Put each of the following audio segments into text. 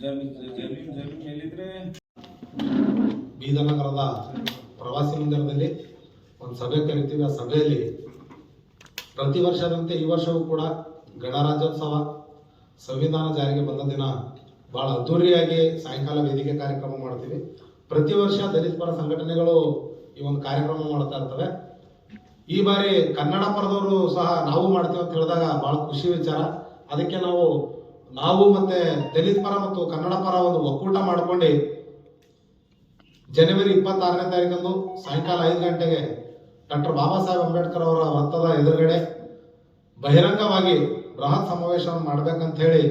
ಬೀದರ್ ಪ್ರವಾಸಿ ಮಂದಿರದಲ್ಲಿ ಒಂದು ಸಭೆ ಕರಿತೀವಿ. ಆ ಸಭೆಯಲ್ಲಿ ಪ್ರತಿ ವರ್ಷದಂತೆ ಈ ವರ್ಷವೂ ಕೂಡ ಗಣರಾಜ್ಯೋತ್ಸವ, ಸಂವಿಧಾನ ಜಾರಿಗೆ ಬಂದ ದಿನ ಬಹಳ ಅದ್ದೂರಿಯಾಗಿ ಸಾಯಂಕಾಲ ವೇದಿಕೆ ಕಾರ್ಯಕ್ರಮ ಮಾಡ್ತೀವಿ. ಪ್ರತಿ ವರ್ಷ ದಲಿತ ಪರ ಸಂಘಟನೆಗಳು ಈ ಒಂದು ಕಾರ್ಯಕ್ರಮ ಮಾಡ್ತಾ ಇರ್ತವೆ. ಈ ಬಾರಿ ಕನ್ನಡ ಪರದವರು ಸಹ ನಾವು ಮಾಡ್ತೀವಿ ಅಂತ ಹೇಳಿದಾಗ ಬಹಳ ಖುಷಿ ವಿಚಾರ. ಅದಕ್ಕೆ ನಾವು ನಾವು ಮತ್ತೆ ದಲಿತ ಪರ ಮತ್ತು ಕನ್ನಡ ಪರ ಒಂದು ಒಕ್ಕೂಟ ಮಾಡಿಕೊಂಡು ಜನವರಿ ಇಪ್ಪತ್ತಾರನೇ ತಾರೀಕಂದು ಸಾಯಂಕಾಲ ಐದು ಗಂಟೆಗೆ ಡಾಕ್ಟರ್ ಬಾಬಾ ಸಾಹೇಬ್ ಅಂಬೇಡ್ಕರ್ ಅವರ ವೃತ್ತದ ಎದುರುಗಡೆ ಬಹಿರಂಗವಾಗಿ ಬೃಹತ್ ಸಮಾವೇಶವನ್ನು ಮಾಡಬೇಕಂತ ಹೇಳಿ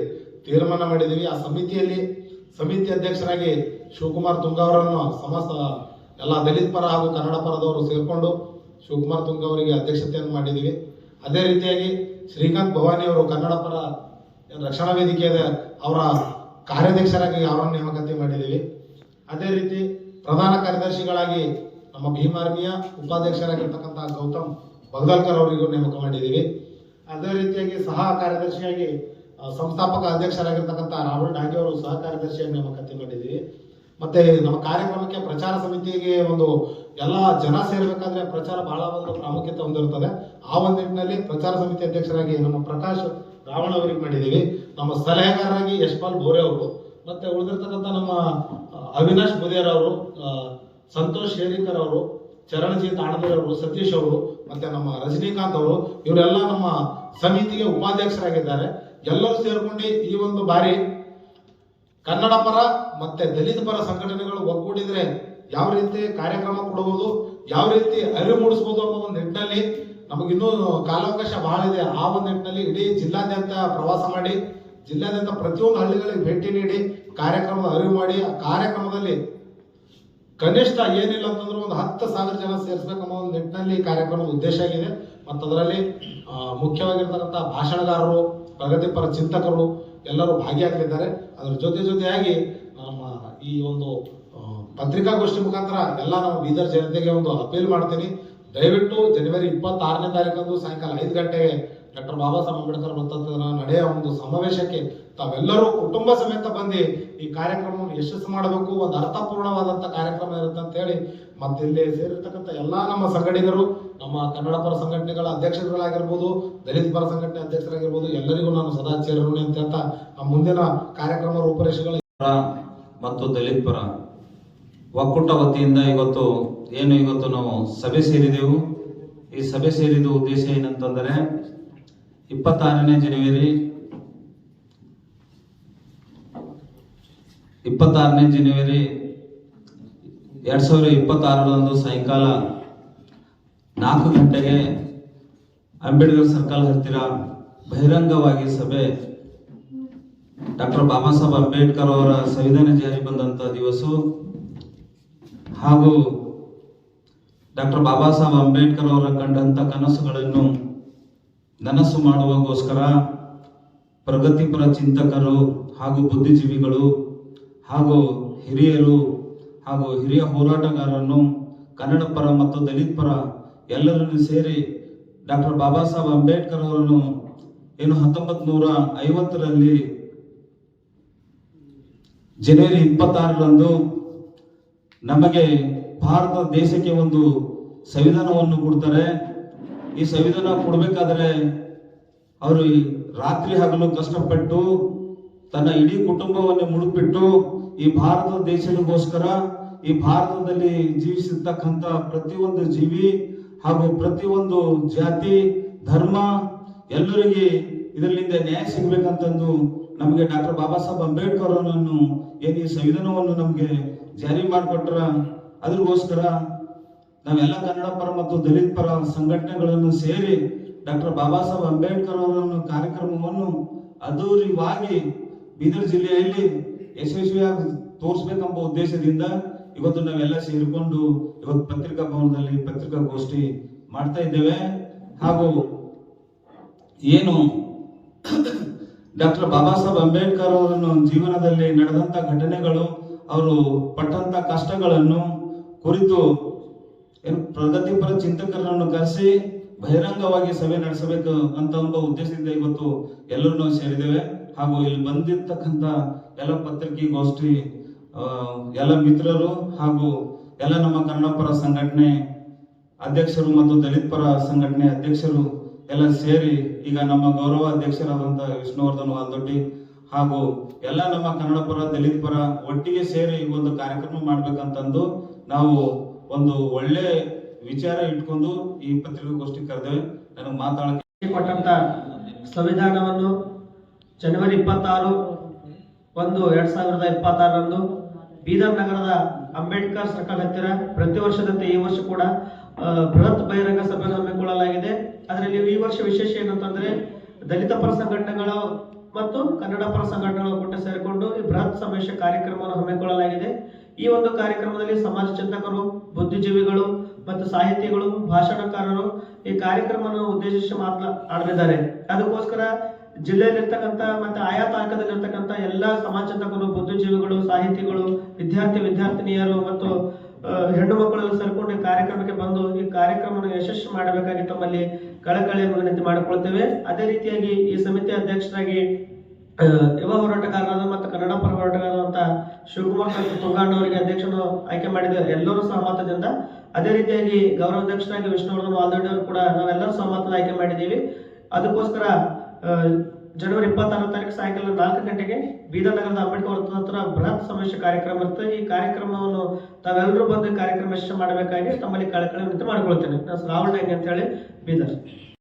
ತೀರ್ಮಾನ ಮಾಡಿದ್ದೀವಿ. ಆ ಸಮಿತಿಯಲ್ಲಿ ಸಮಿತಿ ಅಧ್ಯಕ್ಷರಾಗಿ ಶಿವಕುಮಾರ್ ತುಂಗ ಅವರನ್ನು ಸಮಸ್ತ ಎಲ್ಲ ದಲಿತ ಪರ ಹಾಗೂ ಕನ್ನಡ ಪರದವರು ಸೇರಿಕೊಂಡು ಶಿವಕುಮಾರ್ ತುಂಗ ಅವರಿಗೆ ಅಧ್ಯಕ್ಷತೆಯನ್ನು ಮಾಡಿದ್ದೀವಿ. ಅದೇ ರೀತಿಯಾಗಿ ಶ್ರೀಕಾಂತ್ ಭವಾನಿ ಅವರು ಕನ್ನಡ ಪರ ರಕ್ಷಣಾ ವೇದಿಕೆಯ ಅವರ ಕಾರ್ಯಾಧ್ಯಕ್ಷರಾಗಿ ಅವರನ್ನು ನೇಮಕಾತಿ ಮಾಡಿದ್ದೀವಿ. ಅದೇ ರೀತಿ ಪ್ರಧಾನ ಕಾರ್ಯದರ್ಶಿಗಳಾಗಿ ನಮ್ಮ ಭೀಮಾರ್ಮಿಯ ಉಪಾಧ್ಯಕ್ಷರಾಗಿರ್ತಕ್ಕಂಥ ಗೌತಮ್ ಬಗದಾಲ್ಕರ್ ಅವರಿಗೂ ನೇಮಕ ಮಾಡಿದ್ದೀವಿ. ಅದೇ ರೀತಿಯಾಗಿ ಸಹ ಕಾರ್ಯದರ್ಶಿಯಾಗಿ ಸಂಸ್ಥಾಪಕ ಅಧ್ಯಕ್ಷರಾಗಿರ್ತಕ್ಕಂಥ ರಾಹುಲ್ ಡಾಂಗೆ ಅವರು ಸಹ ಕಾರ್ಯದರ್ಶಿಯಾಗಿ ನೇಮಕಾತಿ ಮಾಡಿದ್ದೀವಿ. ಮತ್ತೆ ನಮ್ಮ ಕಾರ್ಯಕ್ರಮಕ್ಕೆ ಪ್ರಚಾರ ಸಮಿತಿಗೆ ಒಂದು ಎಲ್ಲ ಜನ ಸೇರ್ಬೇಕಾದ್ರೆ ಪ್ರಚಾರ ಬಹಳ ಒಂದು ಪ್ರಾಮುಖ್ಯತೆ ಹೊಂದಿರುತ್ತದೆ. ಆ ಒಂದು ನಿಟ್ಟಿನಲ್ಲಿ ಪ್ರಚಾರ ಸಮಿತಿ ಅಧ್ಯಕ್ಷರಾಗಿ ನಮ್ಮ ಪ್ರಕಾಶ್ ರಾವಣ ಅವರಿಗೆ ಮಾಡಿದ್ದೀವಿ. ನಮ್ಮ ಸಲಹೆಗಾರರಾಗಿ ಯಶ್ಪಾಲ್ ಬೋರೆ ಅವರು, ಮತ್ತೆ ಉಳಿದಿರ್ತಕ್ಕಂಥ ನಮ್ಮ ಅವಿನಾಶ್ ಬುದೇರ್ ಅವರು ಸಂತೋಷ್ ಶೇರಿಕರ್ ಅವರು, ಚರಣಜಿತ್ ಆಣದೂರ್ ಅವರು, ಸತೀಶ್ ಅವರು, ಮತ್ತೆ ನಮ್ಮ ರಜನಿಕಾಂತ್ ಅವರು, ಇವರೆಲ್ಲ ನಮ್ಮ ಸಮಿತಿಗೆ ಉಪಾಧ್ಯಕ್ಷರಾಗಿದ್ದಾರೆ. ಎಲ್ಲರೂ ಸೇರಿಕೊಂಡು ಈ ಒಂದು ಬಾರಿ ಕನ್ನಡ ಪರ ಮತ್ತೆ ದಲಿತ ಪರ ಸಂಘಟನೆಗಳು ಒಗ್ಗೂಡಿದ್ರೆ ಯಾವ ರೀತಿ ಕಾರ್ಯಕ್ರಮ ಕೊಡಬಹುದು, ಯಾವ ರೀತಿ ಅರಿವು ಮೂಡಿಸಬಹುದು ಅನ್ನೋ ಒಂದು ನಿಟ್ಟಿನಲ್ಲಿ ನಮಗಿನ್ನೂ ಕಾಲಾವಕಾಶ ಬಹಳ ಇದೆ. ಆ ಒಂದು ನಿಟ್ಟಿನಲ್ಲಿ ಇಡೀ ಜಿಲ್ಲಾದ್ಯಂತ ಪ್ರವಾಸ ಮಾಡಿ, ಜಿಲ್ಲಾದ್ಯಂತ ಪ್ರತಿಯೊಂದು ಹಳ್ಳಿಗಳಿಗೆ ಭೇಟಿ ನೀಡಿ ಕಾರ್ಯಕ್ರಮದ ಅರಿವು ಮಾಡಿ, ಆ ಕಾರ್ಯಕ್ರಮದಲ್ಲಿ ಕನಿಷ್ಠ ಏನಿಲ್ಲ ಅಂತಂದ್ರೆ ಒಂದು ಹತ್ತು ಸಾವಿರ ಜನ ಸೇರಿಸಬೇಕನ್ನೋ ಒಂದು ನಿಟ್ಟಿನಲ್ಲಿ ಕಾರ್ಯಕ್ರಮದ ಉದ್ದೇಶ ಆಗಿದೆ. ಮತ್ತು ಅದರಲ್ಲಿ ಮುಖ್ಯವಾಗಿರ್ತಕ್ಕಂಥ ಭಾಷಣಗಾರರು ಪ್ರಗತಿಪರ ಚಿಂತಕರು ಎಲ್ಲರೂ ಭಾಗಿಯಾಗಲಿದ್ದಾರೆ. ಅದರ ಜೊತೆ ಜೊತೆಯಾಗಿ ನಮ್ಮ ಈ ಒಂದು ಪತ್ರಿಕಾಗೋಷ್ಠಿ ಮುಖಾಂತರ ಎಲ್ಲ ನಾವು ಬೀದರ್ ಜನತೆಗೆ ಒಂದು ಅಪೀಲ್ ಮಾಡ್ತೀನಿ. ದಯವಿಟ್ಟು ಜನವರಿ ಇಪ್ಪತ್ತಾರನೇ ತಾರೀಕಂದು ಸಾಯಂಕಾಲ ಐದು ಗಂಟೆಗೆ ಡಾಕ್ಟರ್ ಬಾಬಾ ಸಾಹೇಬ್ ಅಂಬೇಡ್ಕರ್ ವೃತ್ತದ ನಡೆಯ ಒಂದು ಸಮಾವೇಶಕ್ಕೆ ತಾವೆಲ್ಲರೂ ಕುಟುಂಬ ಸಮೇತ ಬಂದು ಈ ಕಾರ್ಯಕ್ರಮವನ್ನು ಯಶಸ್ಸು ಮಾಡಬೇಕು, ಒಂದು ಅರ್ಥಪೂರ್ಣವಾದಂಥ ಕಾರ್ಯಕ್ರಮ ಇರುತ್ತೆ ಅಂತ ಹೇಳಿ ಮತ್ತೆ ಇಲ್ಲಿ ಸೇರಿರ್ತಕ್ಕಂಥ ಎಲ್ಲ ನಮ್ಮ ಸಂಘಟಕರು ನಮ್ಮ ಕನ್ನಡ ಪರ ಸಂಘಟನೆಗಳ ಅಧ್ಯಕ್ಷರುಗಳಾಗಿರ್ಬೋದು, ದಲಿತ ಪರ ಸಂಘಟನೆ ಅಧ್ಯಕ್ಷರಾಗಿರ್ಬೋದು, ಎಲ್ಲರಿಗೂ ನಾನು ಸದಾ ಸೇರೋಣ ಅಂತ ಹೇಳ್ತಾ ಮುಂದಿನ ಕಾರ್ಯಕ್ರಮ ರೂಪರೇಷೆಗಳು ಮತ್ತು ದಲಿತ ಪರ ಒಕ್ಕೂಟ ವತಿಯಿಂದ ಇವತ್ತು ಏನು ಇವತ್ತು ನಾವು ಸಭೆ ಸೇರಿದೆವು? ಈ ಸಭೆ ಸೇರಿದ ಉದ್ದೇಶ ಏನಂತಂದರೆ, ಇಪ್ಪತ್ತಾರನೇ ಜನವರಿ ಇಪ್ಪತ್ತಾರನೇ ಜನವರಿ ಎರಡು ಸಾವಿರದ ಇಪ್ಪತ್ತಾರರಂದು ಸಾಯಂಕಾಲ ನಾಲ್ಕು ಗಂಟೆಗೆ ಅಂಬೇಡ್ಕರ್ ಸರ್ಕಲ್ ಹತ್ತಿರ ಬಹಿರಂಗವಾಗಿ ಸಭೆ ಡಾಕ್ಟರ್ ಬಾಬಾ ಸಾಹೇಬ್ ಅಂಬೇಡ್ಕರ್ ಅವರ ಸಂವಿಧಾನ ಜಾರಿ ಬಂದಂತ ದಿವಸ. ಹಾಗೂ ಡಾಕ್ಟರ್ ಬಾಬಾ ಸಾಹೇಬ್ ಅಂಬೇಡ್ಕರ್ ಅವರ ಕಂಡಂತ ಕನಸುಗಳನ್ನು ನನಸು ಮಾಡುವಗೋಸ್ಕರ ಪ್ರಗತಿಪರ ಚಿಂತಕರು ಹಾಗೂ ಬುದ್ಧಿಜೀವಿಗಳು ಹಾಗೂ ಹಿರಿಯರು ಹಾಗೂ ಹಿರಿಯ ಹೋರಾಟಗಾರರನ್ನು ಕನ್ನಡ ಪರ ಮತ್ತು ದಲಿತ ಪರ ಎಲ್ಲರನ್ನು ಸೇರಿ ಡಾಕ್ಟರ್ ಬಾಬಾ ಸಾಹೇಬ್ ಅಂಬೇಡ್ಕರ್ ಅವರನ್ನು ಏನು ಹತ್ತೊಂಬತ್ ನೂರ ಐವತ್ತರಲ್ಲಿ ಜನವರಿ ಇಪ್ಪತ್ತಾರರಂದು ನಮಗೆ ಭಾರತ ದೇಶಕ್ಕೆ ಒಂದು ಸಂವಿಧಾನವನ್ನು ಕೊಡ್ತಾರೆ. ಈ ಸಂವಿಧಾನ ಕೊಡಬೇಕಾದ್ರೆ ಅವರು ರಾತ್ರಿ ಹಗಲು ಕಷ್ಟಪಟ್ಟು ತನ್ನ ಇಡೀ ಕುಟುಂಬವನ್ನು ಮುಡುಪಿಟ್ಟು ಈ ಭಾರತ ದೇಶಕ್ಕೋಸ್ಕರ ಈ ಭಾರತದಲ್ಲಿ ಜೀವಿಸಿರ್ತಕ್ಕಂಥ ಪ್ರತಿಯೊಂದು ಜೀವಿ ಹಾಗೂ ಪ್ರತಿಯೊಂದು ಜಾತಿ, ಧರ್ಮ ಎಲ್ಲರಿಗೆ ಇದರಿಂದ ನ್ಯಾಯ ಸಿಗಬೇಕಂತಂದು ನಮಗೆ ಡಾಕ್ಟರ್ ಬಾಬಾ ಸಾಹೇಬ್ ಅಂಬೇಡ್ಕರ್ ಅವರನ್ನು ಏನು ಈ ಸಂವಿಧಾನವನ್ನು ನಮಗೆ ಜಾರಿ ಮಾಡಿಕೊಟ್ರ, ಅದ್ರಗೋಸ್ಕರ ನಾವೆಲ್ಲ ಕನ್ನಡ ಪರ ಮತ್ತು ದಲಿತ ಪರ ಸಂಘಟನೆಗಳನ್ನು ಸೇರಿ ಡಾಕ್ಟರ್ ಬಾಬಾ ಸಾಹೇಬ್ ಅಂಬೇಡ್ಕರ್ ಅವರನ್ನು ಕಾರ್ಯಕ್ರಮವನ್ನು ಅದ್ದೂರಿವಾಗಿ ಬೀದರ್ ಜಿಲ್ಲೆಯಲ್ಲಿ ಯಶಸ್ವಿಯಾಗಿ ತೋರಿಸ್ಬೇಕೆಂಬ ಉದ್ದೇಶದಿಂದ ಇವತ್ತು ನಾವೆಲ್ಲ ಸೇರಿಕೊಂಡು ಇವತ್ತು ಪತ್ರಿಕಾ ಭವನದಲ್ಲಿ ಪತ್ರಿಕಾಗೋಷ್ಠಿ ಮಾಡ್ತಾ ಇದ್ದೇವೆ. ಹಾಗೂ ಏನು ಡಾಕ್ಟರ್ ಬಾಬಾ ಸಾಹೇಬ್ ಅಂಬೇಡ್ಕರ್ ಅವರನ್ನು ಜೀವನದಲ್ಲಿ ನಡೆದಂತ ಘಟನೆಗಳು ಅವರು ಪಟ್ಟಂತ ಕಷ್ಟಗಳನ್ನು ಕುರಿತು ಏನು ಪ್ರಗತಿಪರ ಚಿಂತಕರನ್ನು ಕರೆಸಿ ಬಹಿರಂಗವಾಗಿ ಸಭೆ ನಡೆಸಬೇಕು ಅಂತ ಒಂದು ಉದ್ದೇಶದಿಂದ ಇವತ್ತು ಎಲ್ಲರೂ ನಾವು ಸೇರಿದ್ದೇವೆ. ಹಾಗೂ ಇಲ್ಲಿ ಬಂದಿರ್ತಕ್ಕಂಥ ಎಲ್ಲ ಪತ್ರಿಕೆಗೋಷ್ಠಿ ಗೋಷ್ಠಿ ಎಲ್ಲ ಮಿತ್ರರು ಹಾಗೂ ಎಲ್ಲ ನಮ್ಮ ಕನ್ನಡ ಪರ ಸಂಘಟನೆ ಅಧ್ಯಕ್ಷರು ಮತ್ತು ದಲಿತ ಪರ ಸಂಘಟನೆ ಅಧ್ಯಕ್ಷರು ಎಲ್ಲ ಸೇರಿ ಈಗ ನಮ್ಮ ಗೌರವ ಅಧ್ಯಕ್ಷರಾದಂಥ ವಿಷ್ಣುವರ್ಧನ್ ವಾಲ್ದೊಡ್ಡಿ ಹಾಗೂ ಎಲ್ಲ ನಮ್ಮ ಕನ್ನಡ ಪರ, ದಲಿತ ಪರ ಒಟ್ಟಿಗೆ ಸೇರಿ ಈ ಒಂದು ಕಾರ್ಯಕ್ರಮ ಮಾಡ್ಬೇಕಂತಂದು ನಾವು ಒಂದು ಒಳ್ಳೆ ವಿಚಾರ ಇಟ್ಕೊಂಡು ಈ ಪತ್ರಿಕಾಗೋಷ್ಠಿ ಕರೆದೇವೆ. ನನಗೆ ಮಾತಾಡಕ್ಕೆ ಕೊಟ್ಟಂತ ಸಂವಿಧಾನವನ್ನು ಜನವರಿ ಇಪ್ಪತ್ತಾರು ಒಂದು ಎರಡ್ ಸಾವಿರದ ಇಪ್ಪತ್ತಾರರಂದು ಬೀದರ್ ನಗರದ ಅಂಬೇಡ್ಕರ್ ಸರ್ಕಲ್ ಹತ್ತಿರ ಪ್ರತಿ ವರ್ಷದಂತೆ ಈ ವರ್ಷ ಕೂಡ ಬೃಹತ್ ಬಹಿರಂಗ ಸಭೆ ಹಮ್ಮಿಕೊಳ್ಳಲಾಗಿದೆ. ಅದರಲ್ಲಿ ಈ ವರ್ಷ ವಿಶೇಷ ಏನಂತಂದ್ರೆ ದಲಿತ ಪರ ಸಂಘಟನೆಗಳು ಮತ್ತು ಕನ್ನಡ ಪರ ಸಂಘಟನೆಗಳ ಒಟ್ಟು ಸೇರಿಕೊಂಡು ಈ ಬೃಹತ್ ಸಮಾವೇಶ ಕಾರ್ಯಕ್ರಮವನ್ನು ಹಮ್ಮಿಕೊಳ್ಳಲಾಗಿದೆ. ಈ ಒಂದು ಕಾರ್ಯಕ್ರಮದಲ್ಲಿ ಸಮಾಜ ಚಿಂತಕರು, ಬುದ್ಧಿಜೀವಿಗಳು ಮತ್ತು ಸಾಹಿತಿಗಳು, ಭಾಷಣಕಾರರು ಈ ಕಾರ್ಯಕ್ರಮವನ್ನು ಉದ್ದೇಶಿಸಿ ಮಾತನಾ ಆಡಲಿದ್ದಾರೆ. ಅದಕ್ಕೋಸ್ಕರ ಜಿಲ್ಲೆಯಲ್ಲಿರ್ತಕ್ಕಂಥ ಮತ್ತು ಆಯಾ ತಾಲೂಕದಲ್ಲಿರ್ತಕ್ಕಂಥ ಎಲ್ಲ ಸಮಾಜ ಚಿಂತಕರು, ಬುದ್ಧಿಜೀವಿಗಳು, ಸಾಹಿತಿಗಳು, ವಿದ್ಯಾರ್ಥಿ, ವಿದ್ಯಾರ್ಥಿನಿಯರು ಮತ್ತು ಹೆಣ್ಣು ಮಕ್ಕಳೆಲ್ಲ ಸೇರಿಕೊಂಡು ಈ ಕಾರ್ಯಕ್ರಮಕ್ಕೆ ಬಂದು ಈ ಕಾರ್ಯಕ್ರಮವನ್ನು ಯಶಸ್ವಿ ಮಾಡಬೇಕಾಗಿ ತಮ್ಮಲ್ಲಿ ಕಳಕಳಿಯ ವಿನಂತಿ ಮಾಡಿಕೊಳ್ತೇವೆ. ಅದೇ ರೀತಿಯಾಗಿ ಈ ಸಮಿತಿ ಅಧ್ಯಕ್ಷರಾಗಿ ಯುವ ಹೋರಾಟಗಾರರಾದ ಮತ್ತು ಕನ್ನಡ ಪರ ಅಂತ ಶಿವಕುಮಾರ್ ತುಂಗಾಂಡ್ ಅವರಿಗೆ ಅಧ್ಯಕ್ಷರು ಆಯ್ಕೆ ಮಾಡಿದ್ದಾರೆ. ಎಲ್ಲರೂ ಸಹಮತದಿಂದ. ಅದೇ ರೀತಿಯಾಗಿ ಗೌರವ ಅಧ್ಯಕ್ಷರಾಗಿ ವಿಷ್ಣುವರ್ಧನ್ ವಾಲ್ದೊಡ್ಡಿ ಅವರು ಕೂಡ ನಾವೆಲ್ಲರೂ ಸಹಮತದ ಆಯ್ಕೆ ಮಾಡಿದ್ದೀವಿ. ಅದಕ್ಕೋಸ್ಕರ ಜನವರಿ ಇಪ್ಪತ್ತಾರು ತಾರೀಕು ಸಾಯಂಕಾಲ ನಾಲ್ಕು ಗಂಟೆಗೆ ಬೀದರ್ ನಗರದ ಅಂಬೇಡ್ಕರ್ ವೃತ್ತದ ಹತ್ರ ಬೃಹತ್ ಸಮಾವೇಶ ಕಾರ್ಯಕ್ರಮ ಇರುತ್ತೆ. ಈ ಕಾರ್ಯಕ್ರಮವನ್ನು ತಾವೆಲ್ಲರೂ ಬಂದು ಕಾರ್ಯಕ್ರಮ ಯಶಸ್ವಿ ಮಾಡಬೇಕಾಗಿ ತಮ್ಮಲ್ಲಿ ಕಳಕಳಿ ವಿನಂತಿ ಮಾಡಿಕೊಳ್ತೇನೆ ನಾನು ರಾಹುಲ್ ಅಂತ ಹೇಳಿ ಬೀದರ್.